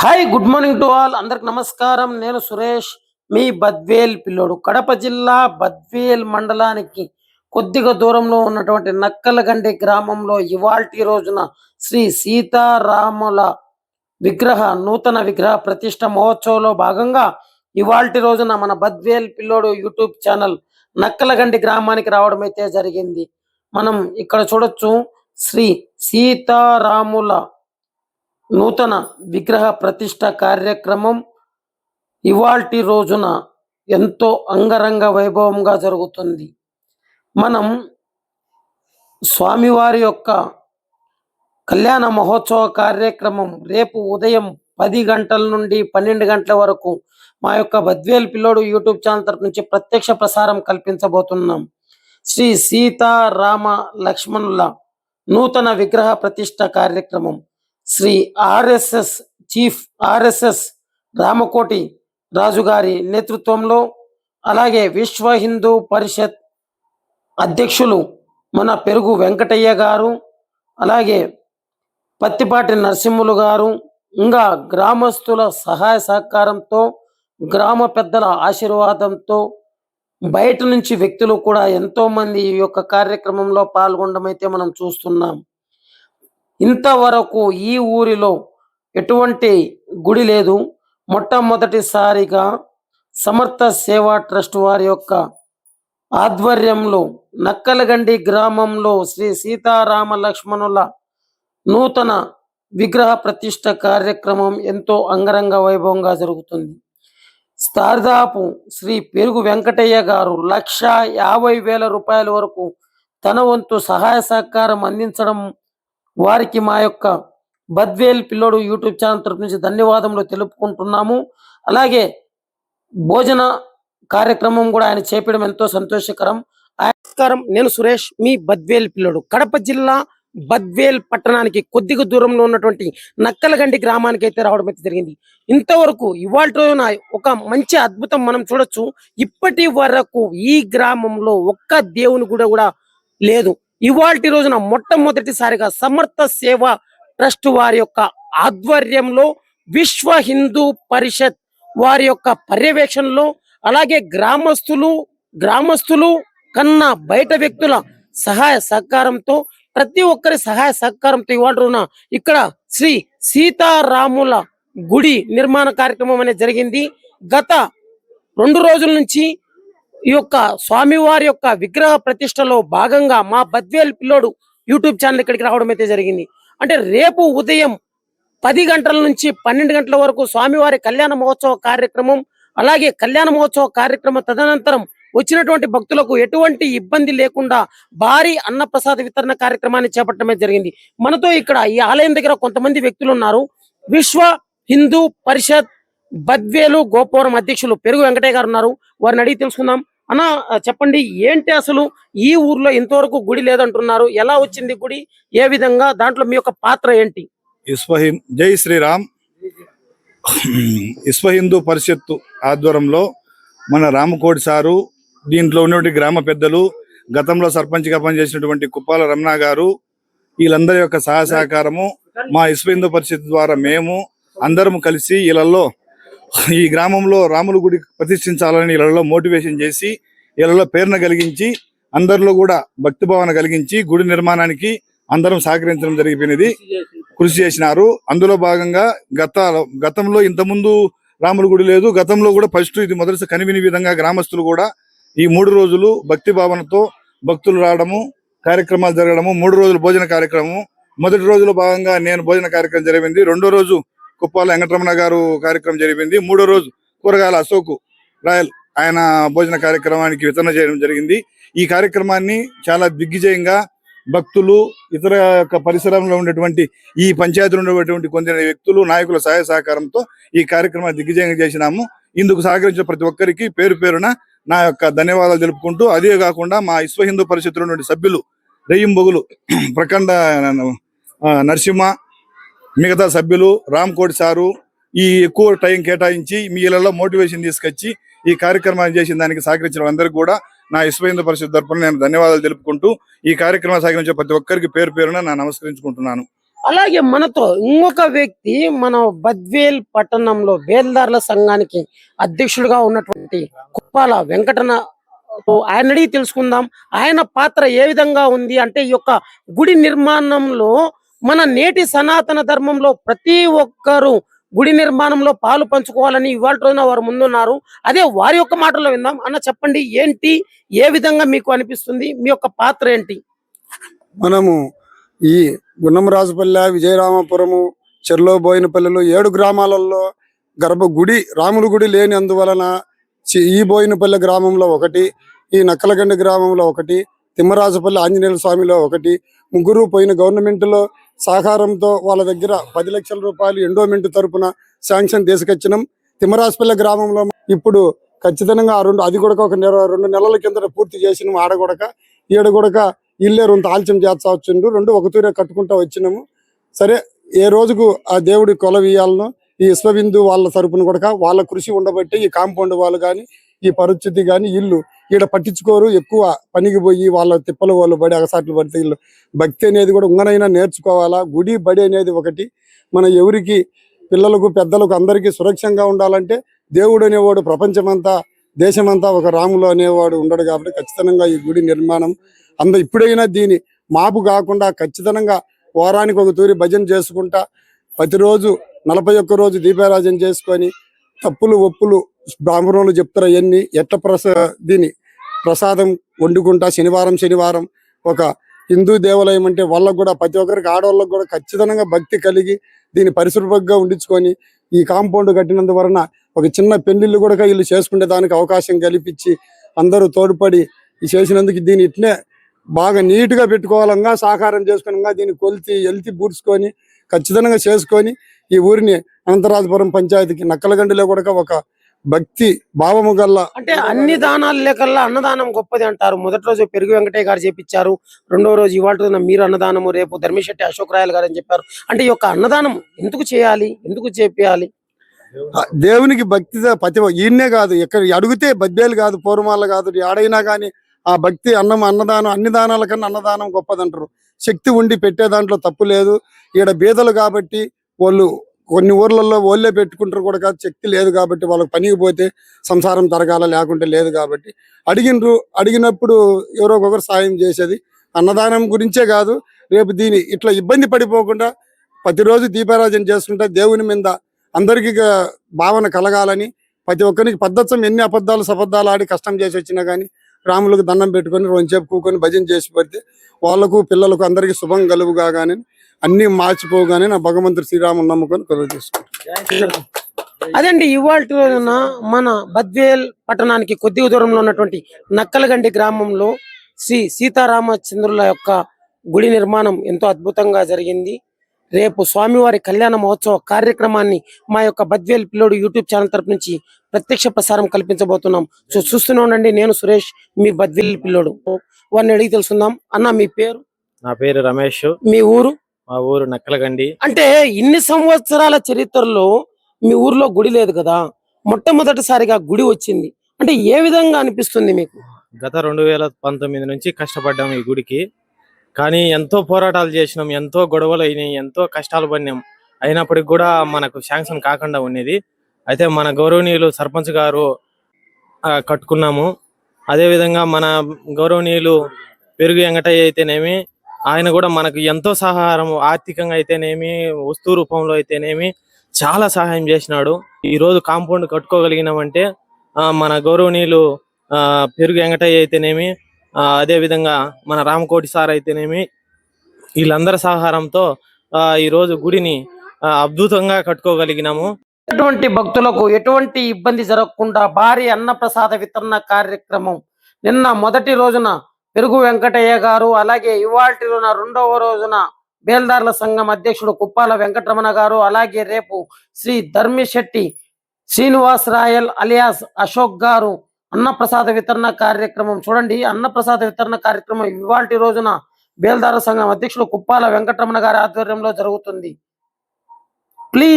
Hi good morning to all. అందరికి నమస్కారం. నేను సురేష్ మీ బద్వేల్ పిల్లోడు. కడప జిల్లా బద్వేల్ మండలానికి కొద్దిగా దూరంలో ఉన్నటువంటి నక్కలగండి గ్రామంలో ఇవాల్టి రోజున శ్రీ సీతారాముల విగ్రహ నూతన విగ్రహ ప్రతిష్ట మహోత్సవంలో భాగంగా ఇవాల్టి రోజున మన బద్వేల్ పిల్లోడు యూట్యూబ్ ఛానల్ నక్కలగండి గ్రామానికి రావడం అయితే జరిగింది. మనం ఇక్కడ చూడొచ్చు శ్రీ సీతారాముల నూతన విగ్రహ ప్రతిష్ట కార్యక్రమం ఇవాల్టి రోజున ఎంతో అంగరంగ వైభవంగా జరుగుతుంది. మనం స్వామివారి యొక్క కళ్యాణ మహోత్సవ కార్యక్రమం రేపు ఉదయం పది గంటల నుండి పన్నెండు గంటల వరకు మా యొక్క బద్వేల్ పిల్లోడు యూట్యూబ్ ఛానల్ తరపు నుంచి ప్రత్యక్ష ప్రసారం కల్పించబోతున్నాం. శ్రీ సీతారామ లక్ష్మణుల నూతన విగ్రహ ప్రతిష్ట కార్యక్రమం. Shri RSS chief RSS Ramakoti Raju garu నేతృత్వంలో అలాగే విశ్వ హిందూ పరిషత్ అధ్యక్షులు మన పెరుగు వెంకటయ్య గారు అలాగే పత్తిపాటి నరసింహులు గారు ఇంకా గ్రామస్తుల సహాయ సహకారంతో గ్రామ పెద్దల ఆశీర్వాదంతో బయట నుంచి వ్యక్తులు కూడా ఎంతోమంది ఈ యొక్క కార్యక్రమంలో పాల్గొనడం అయితే మనం చూస్తున్నాం. ఇంతవరకు ఈ ఊరిలో ఎటువంటి గుడి లేదు. మొట్టమొదటిసారిగా సమర్థ సేవా ట్రస్ట్ వారి యొక్క ఆధ్వర్యంలో నక్కలగండి గ్రామంలో శ్రీ సీతారామ లక్ష్మణుల నూతన విగ్రహ ప్రతిష్ట కార్యక్రమం ఎంతో అంగరంగ వైభవంగా జరుగుతుంది. దాదాపు శ్రీ పెరుగు వెంకటయ్య గారు లక్ష యాభై వేల రూపాయల వరకు తన వంతు సహాయ సహకారం అందించడం వారికి మా యొక్క బద్వేల్ పిల్లోడు యూట్యూబ్ ఛానల్ తరపు నుంచి ధన్యవాదములు తెలుపుకుంటున్నాము. అలాగే భోజన కార్యక్రమం కూడా ఆయన చేపడం ఎంతో సంతోషకరం. నమస్కారం. నేను సురేష్ మీ బద్వేల్ పిల్లోడు. కడప జిల్లా బద్వేల్ పట్టణానికి కొద్దిగా దూరంలో ఉన్నటువంటి నక్కలగండి గ్రామానికి అయితే రావడం అయితే జరిగింది. ఇంతవరకు ఇవాళ రోజున ఒక మంచి అద్భుతం మనం చూడొచ్చు. ఇప్పటి వరకు ఈ గ్రామంలో ఒక్క దేవుని కూడా కూడా లేదు. ఇవాల్టి రోజున మొట్టమొదటిసారిగా సమర్థ సేవ ట్రస్ట్ వారి యొక్క ఆధ్వర్యంలో విశ్వ హిందూ పరిషత్ వారి యొక్క పర్యవేక్షణలో అలాగే గ్రామస్తులు గ్రామస్తులు కన్నా బయట వ్యక్తుల సహాయ సహకారంతో ప్రతి ఒక్కరి సహాయ సహకారంతో ఇవాళ రోజున ఇక్కడ శ్రీ సీతారాముల గుడి నిర్మాణ కార్యక్రమం అనేది జరిగింది. గత రెండు రోజుల నుంచి ఈ యొక్క స్వామివారి యొక్క విగ్రహ ప్రతిష్టలో భాగంగా మా బద్వేల్ పిల్లోడు యూట్యూబ్ ఛానల్ ఇక్కడికి రావడం అయితే జరిగింది. అంటే రేపు ఉదయం పది గంటల నుంచి పన్నెండు గంటల వరకు స్వామివారి కళ్యాణ మహోత్సవ కార్యక్రమం అలాగే కళ్యాణ మహోత్సవ కార్యక్రమం తదనంతరం వచ్చినటువంటి భక్తులకు ఎటువంటి ఇబ్బంది లేకుండా భారీ అన్నప్రసాద వితరణ కార్యక్రమాన్ని చేపట్టడమే జరిగింది. మనతో ఇక్కడ ఈ ఆలయం దగ్గర కొంతమంది వ్యక్తులు ఉన్నారు. విశ్వ హిందూ పరిషత్ బద్వేలు గోపురం అధ్యక్షులు పెరుగు వెంకటయ్య గారు ఉన్నారు. వారిని అడిగి తెలుసుకుందాం. అన్న చెప్పండి ఏంటి అసలు ఈ ఊర్లో ఇంతవరకు గుడి లేదంటున్నారు? ఎలా వచ్చింది గుడి? ఏ విధంగా? దాంట్లో మీ యొక్క పాత్ర ఏంటి? విశ్వహిం జై శ్రీరామ్. విశ్వ హిందూ పరిషత్తు ఆధ్వర్యంలో మన రామకోటి సారు దీంట్లో ఉన్నటువంటి గ్రామ పెద్దలు గతంలో సర్పంచ్గా పనిచేసినటువంటి కుప్పాల రమణ గారు వీళ్ళందరి యొక్క సహసహకారము సహకారము మా విశ్వ హిందూ పరిషత్ ద్వారా మేము అందరం కలిసి వీళ్ళల్లో ఈ గ్రామంలో రాముల గుడి ప్రతిష్ఠించాలని ఇళ్ళలో మోటివేషన్ చేసి వీళ్ళలో ప్రేరణ కలిగించి అందరిలో కూడా భక్తి భావన కలిగించి గుడి నిర్మాణానికి అందరం సహకరించడం జరిగిపోయినది. కృషి చేసినారు. అందులో భాగంగా గత గతంలో ఇంతకుముందు రాముల గుడి లేదు. గతంలో కూడా ఫస్ట్ ఇది మొదటి కనివిని విధంగా గ్రామస్తులు కూడా ఈ మూడు రోజులు భక్తి భావనతో భక్తులు రావడము కార్యక్రమాలు జరగడము మూడు రోజులు భోజన కార్యక్రమం మొదటి రోజులో భాగంగా నేను భోజన కార్యక్రమం జరిగింది. రెండో రోజు కుప్పాల వెంకటరమణ గారు కార్యక్రమం జరిపింది. మూడో రోజు కూరగాయల అశోక్ రాయల్ ఆయన భోజన కార్యక్రమానికి వితరణ చేయడం జరిగింది. ఈ కార్యక్రమాన్ని చాలా దిగ్విజయంగా భక్తులు ఇతర యొక్క పరిసరంలో ఉండేటువంటి ఈ పంచాయతీలో ఉండేటువంటి కొందరు వ్యక్తులు నాయకుల సహాయ సహకారంతో ఈ కార్యక్రమాన్ని దిగ్విజయంగా చేసినాము. ఇందుకు సహకరించిన ప్రతి ఒక్కరికి పేరు పేరున నా యొక్క ధన్యవాదాలు తెలుపుకుంటూ అదే కాకుండా మా విశ్వ హిందూ పరిషత్తులో ఉన్నటువంటి సభ్యులు రెయ్యంబొగులు ప్రఖండ నరసింహ మిగతా సభ్యులు రామ్ కోటి సారు ఈ ఎక్కువ టైం కేటాయించి మీ ఇళ్ళలో మోటివేషన్ తీసుకొచ్చి ఈ కార్యక్రమాన్ని చేసిన దానికి సహకరించిన అందరికీ కూడా నా ఇస్వేంద్ర పరిషత్ తరఫున నేను ధన్యవాదాలు తెలుపుకుంటూ ఈ కార్యక్రమం సహకరించే ప్రతి ఒక్కరికి పేరు పేరున నా నమస్కరించుకుంటున్నాను. అలాగే మనతో ఇంకొక వ్యక్తి మన బద్వేల్ పట్టణంలో బేల్దార్ల సంఘానికి అధ్యక్షుడిగా ఉన్నటువంటి కుప్పాల వెంకటన ఆయన అడిగి తెలుసుకుందాం. ఆయన పాత్ర ఏ విధంగా ఉంది అంటే ఈ యొక్క గుడి నిర్మాణంలో మన నేటి సనాతన ధర్మంలో ప్రతి ఒక్కరూ గుడి నిర్మాణంలో పాలు పంచుకోవాలని ఇవాళ రోజున వారు ముందున్నారు. అదే వారి యొక్క మాటల్లో విందాం. అన్న చెప్పండి ఏంటి ఏ విధంగా మీకు అనిపిస్తుంది? మీ యొక్క పాత్ర ఏంటి? మనము ఈ గున్నమరాజుపల్లె విజయరామపురము చెర్లో బోయినపల్లెలు ఏడు గ్రామాలలో గర్భ గుడి రాముల గుడి లేని అందువలన ఈ బోయినపల్లె గ్రామంలో ఒకటి ఈ నక్కలగండి గ్రామంలో ఒకటి తిమ్మరాజుపల్లి ఆంజనేయుల స్వామిలో ఒకటి ముగ్గురు పోయిన గవర్నమెంట్లో సహకారంతో వాళ్ళ దగ్గర పది లక్షల రూపాయలు ఎండోమెంట్ తరపున శాంక్షన్ తీసుకొచ్చినాం. తిమ్మరాజపల్లె గ్రామంలో ఇప్పుడు ఖచ్చితంగా ఆ రెండు అది కూడా ఒక నెల రెండు నెలల కింద పూర్తి చేసినాం ఆడగొడక ఈడగొడక ఇల్లే రెండు ఆలస్యం చేస్తా వచ్చిండు రెండు ఒక తూరే కట్టుకుంటా వచ్చినాము. సరే ఏ రోజుకు ఆ దేవుడి కొలవీయాలను ఈ విశ్వబిందు వాళ్ళ తరపున కూడా వాళ్ళ కృషి ఉండబట్టి ఈ కాంపౌండ్ వాళ్ళు కానీ ఈ పరిస్థితి కానీ ఇల్లు ఈడ పట్టించుకోరు ఎక్కువ పనికి పోయి వాళ్ళ తిప్పలు వాళ్ళు బడి అగసాట్లు పడితే ఇల్లు భక్తి అనేది కూడా ఉంగనైనా నేర్చుకోవాలా? గుడి బడి అనేది ఒకటి. మన ఎవరికి పిల్లలకు పెద్దలకు అందరికీ సురక్షంగా ఉండాలంటే దేవుడు అనేవాడు ప్రపంచమంతా దేశమంతా ఒక రాములు అనేవాడు ఉండడు కాబట్టి ఖచ్చితంగా ఈ గుడి నిర్మాణం అంద ఇప్పుడైనా దీని మాపు కాకుండా ఖచ్చితంగా వారానికి ఒక తూరి భజన చేసుకుంటా ప్రతిరోజు నలభై ఒక్క రోజు దీపారాజన చేసుకొని తప్పులు ఒప్పులు బ్రాహ్మణులు చెప్తారు అవన్నీ. ఎట్ల ప్రసా దీని ప్రసాదం వండుకుంటా శనివారం శనివారం ఒక హిందూ దేవాలయం అంటే వాళ్ళకు కూడా ప్రతి ఒక్కరికి ఆడవాళ్ళకు కూడా ఖచ్చితంగా భక్తి కలిగి దీన్ని పరిశుభ్రంగా ఉండించుకొని ఈ కాంపౌండ్ కట్టినందువలన ఒక చిన్న పెళ్ళిళ్ళు కూడా వీళ్ళు చేసుకునే దానికి అవకాశం కల్పించి అందరూ తోడ్పడి చేసినందుకు దీన్ని ఇట్నే బాగా నీట్గా పెట్టుకోవాలంగా సాకారం చేసుకుని దీన్ని కొలిచి ఎల్తి పూడ్చుకొని ఖచ్చితంగా చేసుకొని ఈ ఊరిని అనంతరాజపురం పంచాయతీకి నక్కలగండిలో కూడా ఒక భక్తి భావము గల్ల అంటే అన్ని దానాలు లేకల్లా అన్నదానం గొప్పది అంటారు. మొదటి రోజు పెరుగు వెంకటయ్య గారు చేపించారు రెండో రోజు ఇవాళ రోజున మీరు అన్నదానము రేపు ధర్మిశెట్టి అశోక్ రాయల్ గారు అని చెప్పారు. అంటే ఈ యొక్క అన్నదానం ఎందుకు చేయాలి? ఎందుకు చేపియాలి? దేవునికి భక్తి ప్రతి ఈయన్నే కాదు ఎక్కడ అడిగితే బద్దేలు కాదు పూర్వమాల కాదు ఆడైనా కానీ ఆ భక్తి అన్నం అన్నదానం అన్ని దానాల కన్నా అన్నదానం గొప్పదంటారు. శక్తి ఉండి పెట్టే దాంట్లో తప్పు లేదు. ఈడ బీదలు కాబట్టి వాళ్ళు కొన్ని ఊర్లలో వాళ్ళే పెట్టుకుంటారు కూడా కాదు శక్తి లేదు కాబట్టి వాళ్ళకి పనికి పోతే సంసారం తరగాల లేకుంటే లేదు కాబట్టి అడిగినరు అడిగినప్పుడు ఎవరో ఒకరు సాయం చేసేది. అన్నదానం గురించే కాదు రేపు దీని ఇట్లా ఇబ్బంది పడిపోకుండా ప్రతిరోజు దీపారాజన చేసుకుంటే దేవుని మీద అందరికీ భావన కలగాలని ప్రతి ఒక్కరికి పద్ధతం ఎన్ని అబద్ధాలు సబద్ధాలు ఆడి కష్టం చేసి వచ్చినా కానీ రాములకు దండం పెట్టుకొని రోజుసేపు కూకొని భజన చేసి పెడితే వాళ్ళకు పిల్లలకు అందరికీ శుభం కలుగుగా కానీ అన్ని మార్చిపోగానే నా భగవంతుడు శ్రీరాముని నమ్ముకొని కలుగు చేసుకుంటాను అదండి ఇవాళ రోజున మన బద్వేల్ పట్టణానికి కొద్దిగా దూరంలో ఉన్నటువంటి నక్కలగండి గ్రామంలో శ్రీ సీతారామచంద్రుల యొక్క గుడి నిర్మాణం ఎంతో అద్భుతంగా జరిగింది. రేపు స్వామివారి కళ్యాణ మహోత్సవ కార్యక్రమాన్ని మా యొక్క బద్వేల్ పిల్లోడు యూట్యూబ్ ఛానల్ తరపు నుంచి ప్రత్యక్ష ప్రసారం కల్పించబోతున్నాం. సో చూస్తూనే ఉండండి నేను సురేష్ మీ బద్వేల్ పిల్లోడు. వారిని అడిగి తెలుసుకుందాం. అన్న మీ పేరు? నా పేరు రమేష్. మీ ఊరు? మా ఊరు నక్కలగండి. అంటే ఇన్ని సంవత్సరాల చరిత్రలో మీ ఊర్లో గుడి లేదు కదా? మొట్టమొదటిసారిగా గుడి వచ్చింది. అంటే ఏ విధంగా అనిపిస్తుంది మీకు? గత రెండు వేల పంతొమ్మిది నుంచి కష్టపడ్డాం ఈ గుడికి. కానీ ఎంతో పోరాటాలు చేసినాం ఎంతో గొడవలు అయినాయి ఎంతో కష్టాలు పడినాం. అయినప్పటికి కూడా మనకు శాంక్షన్ కాకుండా ఉండేది. అయితే మన గౌరవనీయులు సర్పంచ్ గారు కట్టుకున్నాము. అదే విధంగా మన గౌరవనీయులు పెరుగు వెంకటయ్య అయితేనేమి ఆయన కూడా మనకు ఎంతో సహారం ఆర్థికంగా అయితేనేమి వస్తువు రూపంలో అయితేనేమి చాలా సహాయం చేసినాడు. ఈ రోజు కాంపౌండ్ కట్టుకోగలిగినామంటే ఆ, మన గౌరవనీయులు ఆ, పెరుగు వెంకటయ్య అయితేనేమి ఆ, అదే విధంగా మన రామకోటి సార్ అయితేనేమి వీళ్ళందరి సహకారంతో ఆ, ఈ రోజు గుడిని అద్భుతంగా కట్టుకోగలిగినాము. ఎటువంటి భక్తులకు ఎటువంటి ఇబ్బంది జరగకుండా భారీ అన్నప్రసాద వితరణ కార్యక్రమం నిన్న మొదటి రోజున పెరుగు వెంకటయ్య గారు అలాగే ఇవాల్టి రోజున రెండవ రోజున బేల్దార్ల సంఘం అధ్యక్షుడు కుప్పాల వెంకటరమణ గారు అలాగే రేపు శ్రీ ధర్మిశెట్టి శ్రీనివాస్ రాయల్ అలియాస్ అశోక్ గారు అన్నప్రసాద వితరణ కార్యక్రమం. చూడండి అన్నప్రసాద వితరణ కార్యక్రమం ఇవాల్టి రోజున బేల్దార సంఘం అధ్యక్షుడు కుప్పాల వెంకటరమణ గారి ఆధ్వర్యంలో జరుగుతుంది. ప్లీజ్